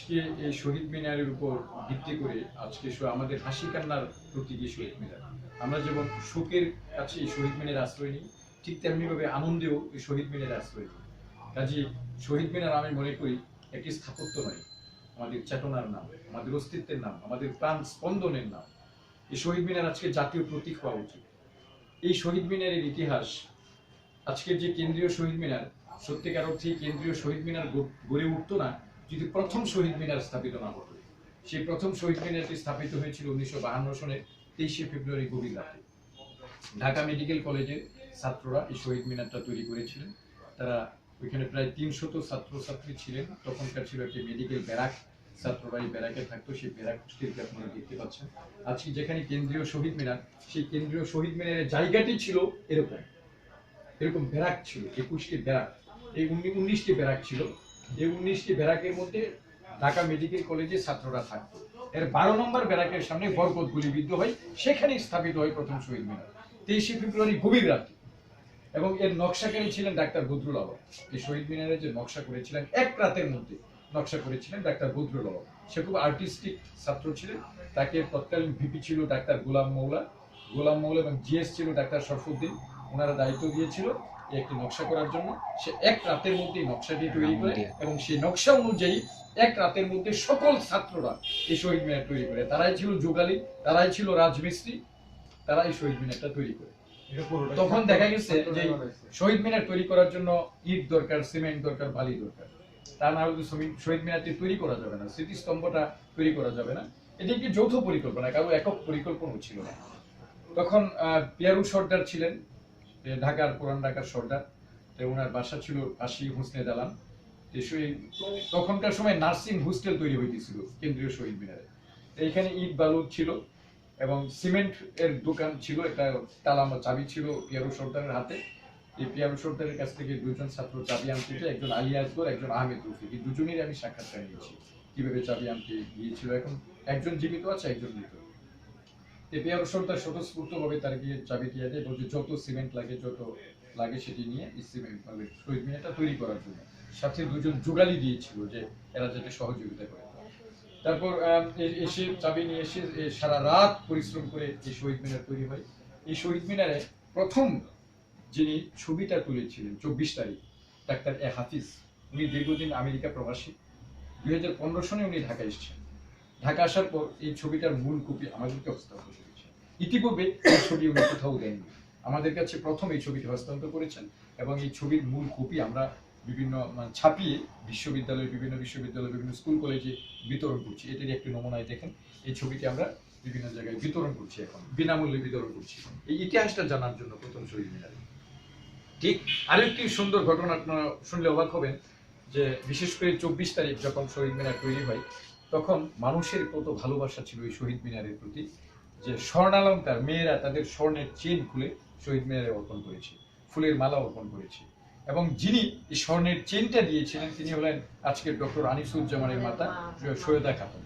আজকে এই শহীদ মিনারের উপর ভিত্তি করে আজকে আমাদের হাসি কান্নার প্রতীকী শহীদ মিনার। আমরা যেমন শোকের কাছে শহীদ মিনার আশ্রয় নিই, ঠিক তেমনিভাবে আনন্দেও এই শহীদ মিনারে আশ্রয় নিই। কাজে শহীদ মিনার আমি মনে করি একটি স্থাপত্য নয়, আমাদের চেতনার নাম, আমাদের অস্তিত্বের নাম, আমাদের প্রাণ স্পন্দনের নাম। এই শহীদ মিনার আজকে জাতীয় প্রতীক হওয়া উচিত। এই শহীদ মিনারের ইতিহাস, আজকের যে কেন্দ্রীয় শহীদ মিনার, সত্যিকার অর্থে কেন্দ্রীয় শহীদ মিনার গড়ে উঠতো না যদি প্রথম শহীদ মিনার স্থাপিত না হতো। সেই প্রথম শহীদ মিনারটি স্থাপিত হয়েছিল উনিশশো বাহান্ন সনের তেইশে ফেব্রুয়ারি গভীর রাতে। ঢাকা মেডিকেল কলেজের ছাত্ররা এই শহীদ মিনারটা তৈরি করেছিলেন। তারা ওইখানে প্রায় তিনশত ছাত্রছাত্রী ছিলেন। তখনকার ছিল একটি মেডিকেল ব্যারাক। ছাত্ররা এই ব্যারাকে থাকতো, সেই ব্যারাক স্টিলকে আপনারা দেখতে পাচ্ছেন। আজকে যেখানে কেন্দ্রীয় শহীদ মিনার, সেই কেন্দ্রীয় শহীদ মিনারের জায়গাটি ছিল এরকম। এরকম ব্যারাক ছিল, একুশটি ব্যারাক। এই উনিশটি ব্যারাক ছিল। এই উনিশটি ব্যারাকের মধ্যে ঢাকা মেডিকেল কলেজে ছাত্ররা থাকতো। এর বারো নম্বর ব্যারাকের সামনে বরকত গুলিবিদ্ধ হয়, সেখানেই স্থাপিত হয় প্রথম শহীদ মিনার। তেইশে ফেব্রুয়ারি গভীর রাতে এবং এর নকশাকারী ছিলেন ডাক্তার বদরুল আলম। এই শহীদ মিনারের যে নকশা করেছিলেন, এক রাতের মধ্যে নকশা করেছিলেন ডাক্তার বদরুল আলম। সে খুব আর্টিস্টিক ছাত্র ছিলেন। তাকে তৎকালীন ভিপি ছিল ডাক্তার গোলাম মৌলা। গোলাম মৌলা এবং জিএস ছিল ডাক্তার শরফুদ্দিন। ওনারা দায়িত্ব দিয়েছিল একটি নকশা করার জন্য। সে এক রাতের মধ্যে নকশাটি তৈরি করে এবং সেই নকশা অনুযায়ী এক রাতের মধ্যে সকল ছাত্ররা এই শহীদ মিনার তৈরি করে। তারাই ছিল যোগালী তারাই ছিল রাজমিস্ত্রি তারা এই শহীদ মিনারটা তৈরি করে। তখন দেখা গেছে যে শহীদ মিনার তৈরি করার জন্য ইট দরকার সিমেন্ট দরকার বালি দরকার। তা না হলে শহীদ- মিনারটি তৈরি করা যাবে না স্মৃতিস্তম্ভটা তৈরি করা যাবে না। এটি একটি যৌথ পরিকল্পনা কারও একক পরিকল্পনা ছিল না। তখন আহ, পিয়ারু সর্দার ছিলেন ঢাকার পুরান ঢাকার সর্দার তো ওনার বাসা ছিল পাশি হোসনে দালান। তখনকার সময় নার্সিং হোস্টেল তৈরি হয়েছিল কেন্দ্রীয় শহীদ মিনারে। এইখানে ইট বালু ছিল এবং সিমেন্ট এর দোকান ছিল, একটা তালা চাবি ছিল পিয়ারু সর্দারের হাতে। এই পিয়ারু সর্দারের কাছ থেকে দুজন ছাত্র চাবি আনতে একজন আলী আসগর একজন আহমেদ রফিক। এই দুজনেরই আমি সাক্ষাৎকার নিয়েছি। কীভাবে চাবি আনতে গিয়েছিল? এখন একজন জীবিত আছে, একজন মৃত। এই পিয়ারু সর্দার স্বতঃস্ফূর্ত ভাবে তার গিয়ে চাবি দিয়ে দেয় বলছে যত সিমেন্ট লাগে, যত লাগে সেটি নিয়ে সিমেন্ট মানে শহীদ মিনারটা তৈরি করার জন্য। সাথে দুজন যুগালি দিয়েছিল যে এরা যাতে সহযোগিতা করে। তারপর এসে চাবি নিয়ে এসে সারা রাত পরিশ্রম করে এই শহীদ মিনার তৈরি হয়। এই শহীদ মিনারে প্রথম যিনি ছবিটা তুলেছিলেন, চব্বিশ তারিখ, ডাক্তার এ হাফিজ, উনি দীর্ঘদিন আমেরিকা প্রবাসী। দুই হাজার পনেরো সনে উনি ঢাকায় এসেছেন। ঢাকা আসার পর এই ছবিটার মূল কপি আমাদেরকে হস্তান্তর করেছেন ইতিপূর্বে এই ছবি উনি কোথাও দেননি। আমাদের কাছে প্রথম এই ছবিটি হস্তান্তর করেছেন এবং এই ছবির মূল কপি আমরা বিভিন্ন মানে, ছাপিয়ে বিশ্ববিদ্যালয় বিভিন্ন বিশ্ববিদ্যালয় বিভিন্ন স্কুল কলেজে বিতরণ করছি। এটারই একটি নমুনায় দেখেন এই ছবিটি আমরা বিভিন্ন জায়গায় বিতরণ করছি এখন বিনামূল্যে বিতরণ করছি এই ইতিহাসটা জানার জন্য প্রথম শহীদ মিনারে ঠিক আরেকটি সুন্দর ঘটনা আপনারা শুনলে অবাক হবেন যে বিশেষ করে চব্বিশ তারিখ যখন শহীদ মিনার তৈরি হয় তখন মানুষের কত ভালোবাসা ছিল এই শহীদ মিনারের প্রতি যে স্বর্ণালঙ্কার মেয়েরা তাদের স্বর্ণের চেন খুলে শহীদ মিনারে অর্পণ করেছে, ফুলের মালা অর্পণ করেছে। এবং যিনি এই স্বর্ণের চেনটা দিয়েছিলেন, তিনি হলেন আজকের ডক্টর আনিসুজ্জামানের মাতা সৈয়দা খাতুন।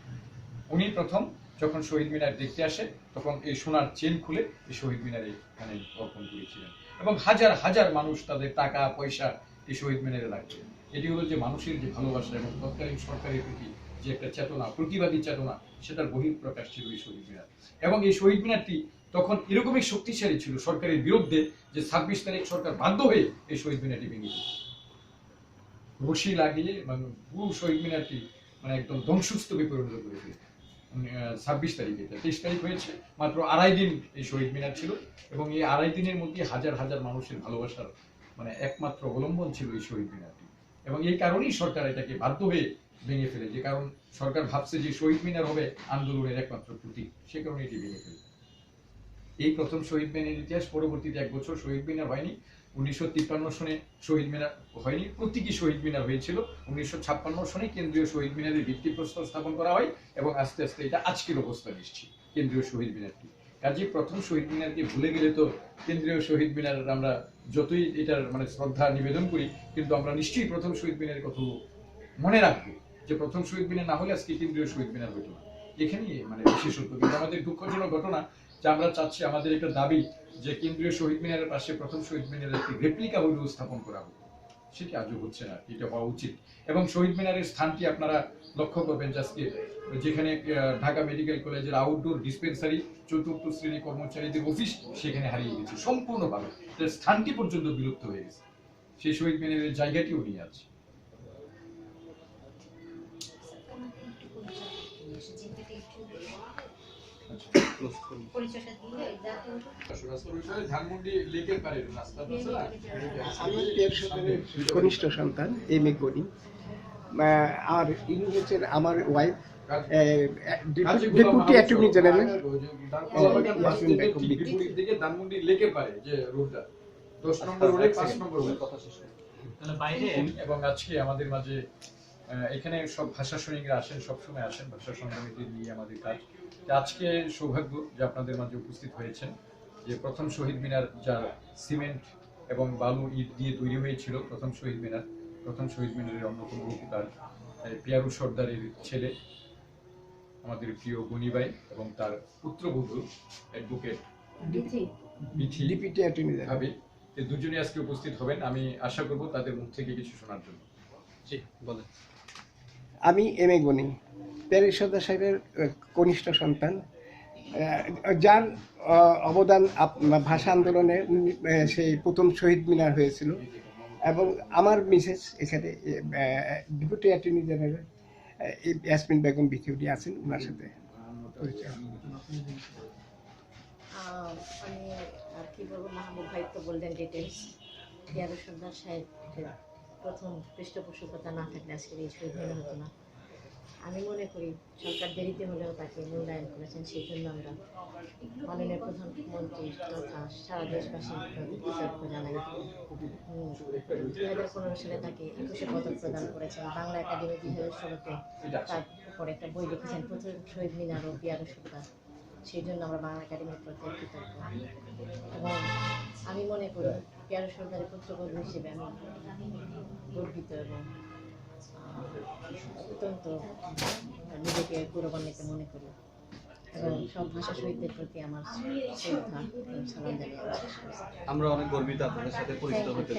উনি প্রথম যখন শহীদ মিনার দেখতে আসে, তখন এই সোনার চেন খুলে এই শহীদ মিনারে এখানে অর্পণ করেছিলেন। এবং হাজার হাজার মানুষ তাদের টাকা, পয়সা এই শহীদ মিনারে রাখছে এটি হলো যে মানুষের যে ভালোবাসা এবং তৎকালীন সরকারের প্রতি যে একটা চেতনা, প্রতিবাদী চেতনা, সেটার বহিঃপ্রকাশ ছিল এই শহীদ মিনার। এবং এই শহীদ মিনারটি তখন এরকমই শক্তিশালী ছিল সরকারের বিরুদ্ধে যে ছাব্বিশ তারিখ সরকার বাধ্য হয়ে এই শহীদ মিনারটি ভেঙে দিল রশি লাগিয়ে মানে পুরো শহীদ মিনারটি মানে একদম ধ্বংসস্তূপে পরিণত করে দিল ছাব্বিশ তারিখে তেইশ তারিখ হয়েছে, মাত্র আড়াই দিন এই শহীদ মিনার ছিল এবং এই আড়াই দিনের মধ্যে হাজার হাজার মানুষের ভালোবাসার মানে একমাত্র অবলম্বন ছিল এই শহীদ মিনারটি। এবং এই কারণেই সরকার এটাকে বাধ্য হয়ে ভেঙে ফেলে যে কারণ সরকার ভাবছে যে শহীদ মিনার হবে আন্দোলনের একমাত্র প্রতীক সে কারণে এটি ভেঙে ফেলে এই প্রথম শহীদ মিনার ইতিহাস, পরবর্তীতে এক বছর শহীদ মিনার হয়নি। উনিশশো তিপ্পান্ন সনে শহীদ মিনার হয়নি। প্রতীকী শহীদ মিনার হয়েছিল। উনিশশো ছাপ্পান্ন সনে কেন্দ্রীয় শহীদ মিনারের ভিত্তিপ্রস্তর স্থাপন করা হয় এবং আস্তে আস্তে এটা আজকের অবস্থা এসেছে কেন্দ্রীয় শহীদ মিনারটি। কাজে প্রথম শহীদ মিনারকে ভুলে গেলে তো কেন্দ্রীয় শহীদ মিনার আমরা যতই এটার মানে শ্রদ্ধা নিবেদন করি, কিন্তু আমরা নিশ্চয়ই প্রথম শহীদ মিনারের কথা মনে রাখব। যে প্রথম শহীদ মিনার না হলে আজকে কেন্দ্রীয় শহীদ মিনার হতো না। এখানেই মানে বিশেষত্ব কিন্তু আমাদের দুঃখজনক ঘটনা যে আমরা চাচ্ছি, আমাদের একটা দাবি যে কেন্দ্রীয় শহীদ মিনারের পাশে প্রথম শহীদ মিনারের একটি রেপ্লিকা হইলেও স্থাপন করা হোক। সেটি আজও হচ্ছে না, এটা হওয়া উচিত। এবং শহীদ মিনারের স্থানটি আপনারা লক্ষ্য করবেন আজকে যেখানে ঢাকা মেডিকেল কলেজের আউটডোর ডিসপেন্সারি চতুর্থ শ্রেণি কর্মচারীদের অফিস সেখানে হারিয়ে গেছে। সম্পূর্ণভাবে। স্থানটি পর্যন্ত বিলুপ্ত হয়ে গেছে। সেই শহীদ মিনারের জায়গাটিও নিয়ে আছে। কনিষ্ঠ সন্তান এম এ করি আর ইনি হচ্ছেন আমার wife deputy attorney general Dhanmondi লেকের পারে যে রোডটা দশ নম্বর রোডে পাঁচ নম্বর রোডে তাহলে বাইরে এবং আজকে আমাদের মাঝে এখানে সব ভাষা সৈনিকরা আসেন সবসময় আসেন ভাষা সংগ্রামীকে নিয়ে আমাদের কাজ। আজকে সৌভাগ্য যে আপনাদের মাঝে উপস্থিত হয়েছেন যে প্রথম শহীদ মিনার যা সিমেন্ট এবং বালু ইট দিয়ে তৈরি হয়েছিল প্রথম শহীদ মিনার প্রথম শহীদ মিনারের অন্যতম রূপকার এই পিয়ারু সর্দারের ছেলে আমাদের প্রিয় গনিবাই এবং তার পুত্রবধূ অ্যাডভোকেট এই দুজনে আজকে উপস্থিত হবেন। আমি আশা করব তাদের মুখ থেকে কিছু শোনার জন্য। জি বলেন। আমি এম এ গনি প্যারিস সর্দার সাহেবের কনিষ্ঠ সন্তান। যার অবদান ভাষা আন্দোলনে সেই প্রথম শহীদ মিনার হয়েছিল। এবং আমার মিসেস এখানে deputy attorney general Yasmin Begum বিথিউডি আছেন ওনার সাথে আমি আর কি বলব মাহমুদ ভাই তো বললেন ডিটেলস পিয়ারু সর্দার সাহেবের প্রথম পৃষ্ঠপোষকতা না থাকলে আজকের এই শহীদ মিলন হতো না। আমি মনে করি সরকার দেরিতে হলেও তাকে মূল্যায়ন করেছেন সেই জন্য আমরা মাননীয় প্রধানমন্ত্রী তথা সারা কৃতজ্ঞ জানাই। দুই হাজার পনেরো সালে তাকে একুশে পদক প্রদান করেছেন। বাংলা একাডেমি দুই হাজার ষোলোতে তার উপর একটা বই লিখেছেন, প্রথম শহীদ মিনার ও পিয়ারু সর্দার সেই জন্য আমরা বাংলা একাডেমির প্রতি কৃতজ্ঞ। এবং আমি মনে করি পিয়ারু সরকারের পুত্রবধূ হিসেবে আমি গর্বিত এবং অত্যন্ত নিজেকে গৌরবান্বিত মনে করি। এবং সব ভাষা শহীদদের প্রতি আমার শ্রদ্ধা সালাম জানিয়ে আমার অনেক গর্বিত আপনাদের সাথে পরিচিত হতে